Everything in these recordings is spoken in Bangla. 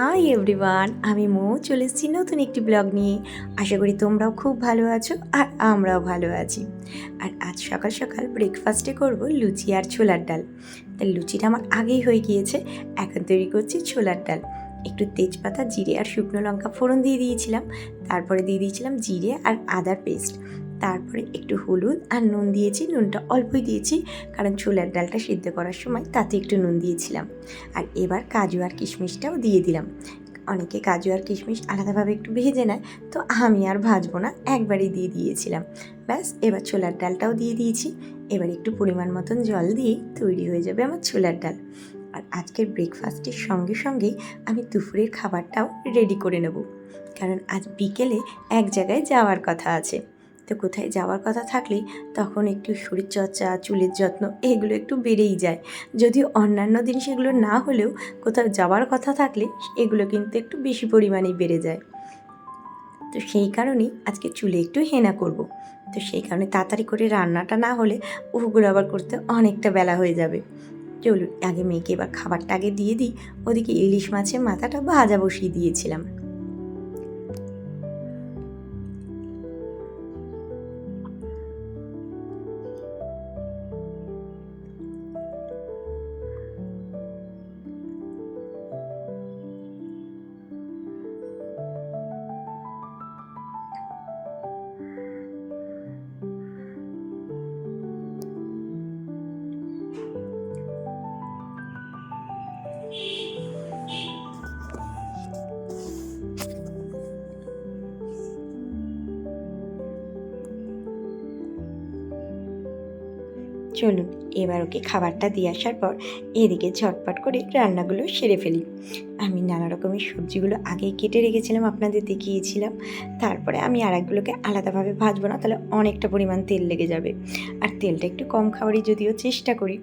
হাই এভরিওয়ান আমি মো, চলে এসেছি নতুন একটি ব্লগ নিয়ে। আশা করি তোমরাও খুব ভালো আছো আর আমরাও ভালো আছি। আর আজ সকাল সকাল ব্রেকফাস্টে করব লুচি আর ছোলার ডাল। তা লুচিটা আমার আগেই হয়ে গিয়েছে, এখন তৈরি করছি ছোলার ডাল। একটু তেজপাতা, জিরে আর শুকনো লঙ্কা ফোড়ন দিয়ে দিয়েছিলাম। তারপরে দিয়ে দিয়েছিলাম জিরে আর আদার পেস্ট তারপরে একটু হলুদ আর নুন দিয়েছি, নুনটা অল্পই দিয়েছি, কারণ ছোলার ডালটা সিদ্ধ করার সময় তাতে একটু নুন দিয়েছিলাম। আর এবার কাজু আর কিশমিশটাও দিয়ে দিলাম। অনেকে কাজু আর কিশমিশ আলাদাভাবে একটু ভেজে নেয়, তো আমি আর ভাজবো না, একবারই দিয়ে দিয়েছিলাম। ব্যাস, এবার ছোলার ডালটাও দিয়ে দিয়েছি। এবার একটু পরিমাণ মতন জল দিয়েই তৈরি হয়ে যাবে আমার ছোলার ডাল। আর আজকের ব্রেকফাস্টের সঙ্গে সঙ্গে আমি দুপুরের খাবারটাও রেডি করে নেব, কারণ আজ বিকেলে এক জায়গায় যাওয়ার কথা আছে। তো কোথায় যাওয়ার কথা থাকলে তখন একটু শরীরচর্চা, চুলের যত্ন এগুলো একটু বেড়েই যায়। যদিও অন্যান্য দিন সেগুলো না হলেও কোথাও যাওয়ার কথা থাকলে এগুলো কিন্তু একটু বেশি পরিমাণেই বেড়ে যায়। তো সেই কারণেই আজকে চুলে একটু হেনা করব। তো সেই কারণে তাড়াতাড়ি করে রান্নাটা না হলে ওগুলো আবার করতে অনেকটা বেলা হয়ে যাবে। চলুন, আগে মেয়েকে এবার খাবারটা আগে দিয়ে দিই। ওদিকে ইলিশ মাছের মাথাটা ভাজা বসিয়ে দিয়েছিলাম। চলুন, এবার ওকে খাবারটা দিয়ে আসার পর এদিকে ঝটপট করে রান্নাগুলো সেরে ফেলি। আমি নানা রকমের সবজিগুলো আগেই কেটে রেখেছিলাম, আপনাদের দেখিয়েছিলাম। তারপরে আমি আর একগুলোকে আলাদাভাবে ভাজবো না, তাহলে অনেকটা পরিমাণ তেল লেগে যাবে। আর তেলটা একটু কম খাওয়ারই যদিও চেষ্টা করি।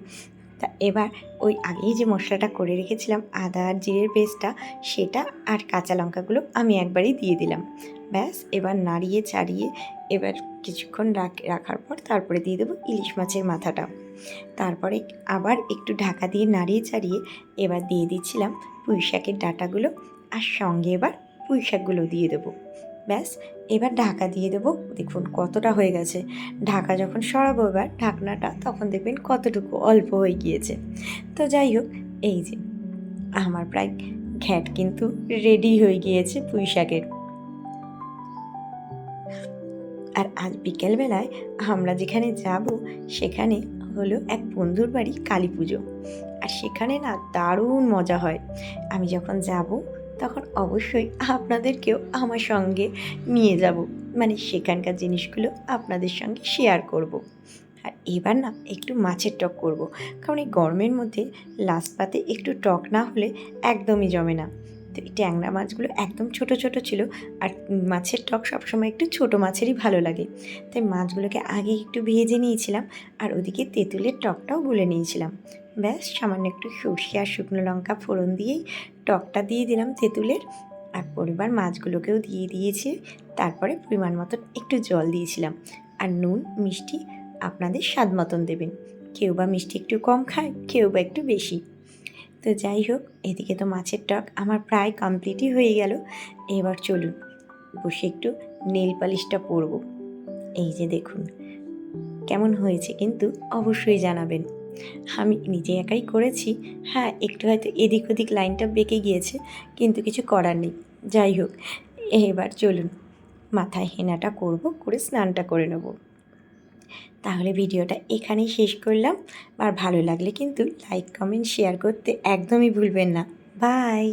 তা এবার ওই আগেই যে মশলাটা করে রেখেছিলাম আদা আর জিরের পেস্টটা, সেটা আর কাঁচা লঙ্কাগুলো আমি একবারই দিয়ে দিলাম। ব্যাস, এবার নাড়িয়ে চাড়িয়ে এবার কিছুক্ষণ রাখ- রাখার পর তারপরে দিয়ে দেবো ইলিশ মাছের মাথাটা। তারপরে আবার একটু ঢাকা দিয়ে নাড়িয়ে চাড়িয়ে এবার দিয়ে দিচ্ছিলাম পুঁই শাকের ডাঁটাগুলো আর সঙ্গে এবার পুঁই শাকগুলো দিয়ে দেবো। ব্যাস, এবার ঢাকা দিয়ে দেবো। দেখুন কতটা হয়ে গেছে। ঢাকা যখন সরাবো এবার ঢাকনাটা, তখন দেখবেন কতটুকু অল্প হয়ে গিয়েছে। তো যাই হোক, এই যে, আমার প্রায় ঘ্যাট কিন্তু রেডি হয়ে গিয়েছে পুঁই শাকের। আর আজ বিকেলবেলায় আমরা যেখানে যাব, সেখানে হলো এক বন্ধুর বাড়ি কালী পুজো আর সেখানে না দারুণ মজা হয়। আমি যখন যাব তখন অবশ্যই আপনাদেরকেও আমার সঙ্গে নিয়ে যাব মানে সেখানকার জিনিসগুলো আপনাদের সঙ্গে শেয়ার করব। আর এবার না একটু মাছের টক করব। কারণ এই গরমের মধ্যে লাস্ট পাতে একটু টক না হলে একদমই জমে না তো এই ট্যাংরা মাছগুলো একদম ছোট ছোট ছিল আর মাছের টক সবসময় একটু ছোট মাছেরই ভালো লাগে তাই মাছগুলোকে আগে একটু ভেজে নিয়েছিলাম আর ওদিকে তেঁতুলের টকটাও গুলে নিয়েছিলাম ব্যাস সামান্য একটু সর্ষে আর শুকনো লঙ্কা ফোড়ন দিয়েই টকটা দিয়ে দিলাম তেঁতুলের আর পরিবার মাছগুলোকেও দিয়ে দিয়েছি। তারপরে পরিমাণ মতন একটু জল দিয়েছিলাম। আর নুন, মিষ্টি আপনাদের স্বাদ মতন দেবেন। কেউ বা মিষ্টি একটু কম খায়, কেউ বা একটু বেশি। তো যাই হোক, এদিকে তো মাছের টক আমার প্রায় কমপ্লিটই হয়ে গেল। এবার চলুন, বসে একটু নেল পালিশটা পরব। এই যে দেখুন, কেমন হয়েছে কিন্তু অবশ্যই জানাবেন। আমি নিজে একাই করেছি। হ্যাঁ একটু হয়তো এদিক ওদিক লাইনটা বেঁকে গিয়েছে, কিন্তু কিছু করার নেই। যাই হোক, এবার চলুন, মাথায় হেনাটা করব, করে স্নানটা করে নেব। তাহলে ভিডিওটা এখানেই শেষ করলাম। আর ভালো লাগলে কিন্তু লাইক, কমেন্ট, শেয়ার করতে একদমই ভুলবেন না। বাই!